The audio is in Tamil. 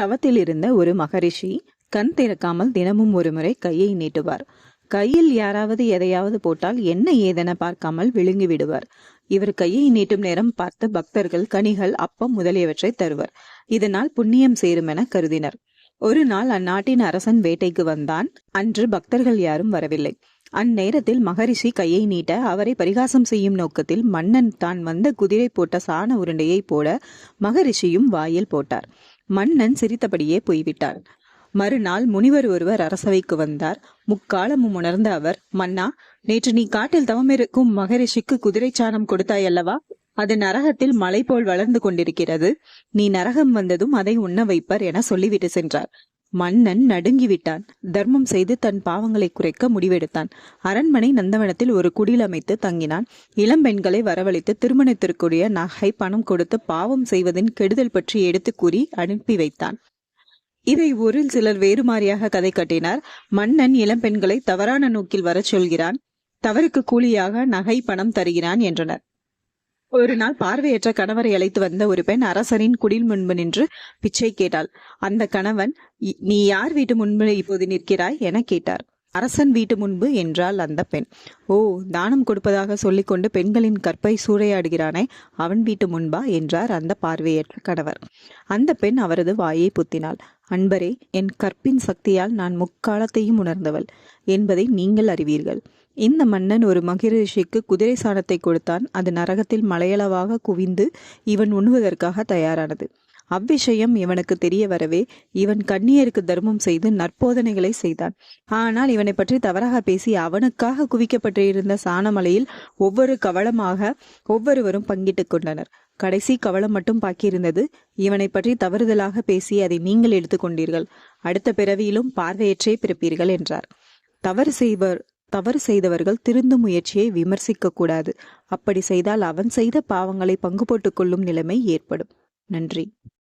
தவத்தில் இருந்த ஒரு மகரிஷி கண் திறக்காமல் தினமும் ஒருமுறை கையை நீட்டுவார். கையில் யாராவது எதையாவது போட்டால் என்ன ஏதென பார்க்காமல் விழுங்கி விடுவார். இவர் கையை நீட்டும் நேரம் பார்த்து பக்தர்கள் கனிகள் அப்பம் முதலியவற்றை தருவர். இதனால் புண்ணியம் சேரும் என கருதினர். ஒரு நாள் அந்நாட்டின் அரசன் வேட்டைக்கு வந்தான். அன்று பக்தர்கள் யாரும் வரவில்லை. அந்நேரத்தில் மகரிஷி கையை நீட்ட அவரை பரிகாசம் செய்யும் நோக்கத்தில் மன்னன் தான் வந்த குதிரை போட்ட சாண உருண்டையை போட மகரிஷியும் வாயில் போட்டார். மன்னன் சிரித்தபடியே போய்விட்டார். மறுநாள் முனிவர் ஒருவர் அரசவைக்கு வந்தார். முக்காலமும் உணர்ந்த அவர் மன்னா நேற்று நீ காட்டில் தவமிருக்கும் மகரிஷிக்கு குதிரை சாணம் கொடுத்தாயல்லவா? அது நரகத்தில் மலை போல் வளர்ந்து கொண்டிருக்கிறது. நீ நரகம் வந்ததும் அதை உண்ண வைப்பர் என சொல்லிவிட்டு சென்றார். மன்னன் நடுங்கிவிட்டான். தர்மம் செய்து தன் பாவங்களை குறைக்க முடிவெடுத்தான். அரண்மனை நந்தவனத்தில் ஒரு குடில் அமைத்து தங்கினான். இளம்பெண்களை வரவழைத்து திருமணத்திற்குரிய நகை பணம் கொடுத்து பாவம் செய்வதின் கெடுதல் பற்றி எடுத்து கூறி அனுப்பி வைத்தான். இதை ஊரில் சிலர் வேறு மாறியாக கதை கட்டினார். மன்னன் இளம் பெண்களை தவறான நோக்கில் வரச் சொல்கிறான். தவறுக்கு கூலியாக நகை பணம் தருகிறான் என்றனர். ஒரு நாள் பார்வையற்ற கணவரை அழைத்து வந்த ஒரு பெண் அரசரின் குடில் முன்பு நின்று பிச்சை கேட்டாள். அந்த கணவன் நீ யார் வீட்டு முன்பு இப்போது நிற்கிறாய்? என கேட்டார். அரசன் வீட்டு முன்பு என்றாள் அந்த பெண். ஓ தானம் கொடுப்பதாக சொல்லிக்கொண்டு பெண்களின் கற்பை சூறையாடுகிறானே அவன் வீட்டு முன்பா? என்றார் அந்த பார்வையற்ற கணவர். அந்த பெண் அவரது வாயை புத்தினாள். அன்பரே என் கற்பின் சக்தியால் நான் முக்காலத்தையும் உணர்ந்தவள். என்பதை நீங்கள் அறிவீர்கள். இந்த மன்னன் ஒரு மகிழ்ச்சிக்கு குதிரை சாணத்தை கொடுத்தான். அது நரகத்தில் மலையளவாக குவிந்து இவன் உண்ணுவதற்காக தயாரானது. அவ்விஷயம் இவனுக்கு தெரிய வரவே இவன் கண்ணியருக்கு தர்மம் செய்து நற்போதனைகளை செய்தான். ஆனால் இவனை பற்றி தவறாக பேசி அவனுக்காக குவிக்கப்பட்டிருந்த சாணமலையில் ஒவ்வொரு கவளமாக ஒவ்வொருவரும் பங்கிட்டுக் கொண்டனர். கடைசி கவளம் மட்டும் பாக்கியிருந்தது. இவனை பற்றி தவறுதலாக பேசி அதை நீங்கள் எடுத்துக்கொண்டீர்கள் அடுத்த பிறவியிலும் பார்வையற்றே பிறப்பீர்கள் என்றார். தவறு செய்வர் தவறு செய்தவர்கள் திருந்தும் முயற்சியை விமர்சிக்க கூடாது. அப்படி செய்தால் அவன் செய்த பாவங்களை பங்கு போட்டுக் கொள்ளும் நிலைமை ஏற்படும். நன்றி.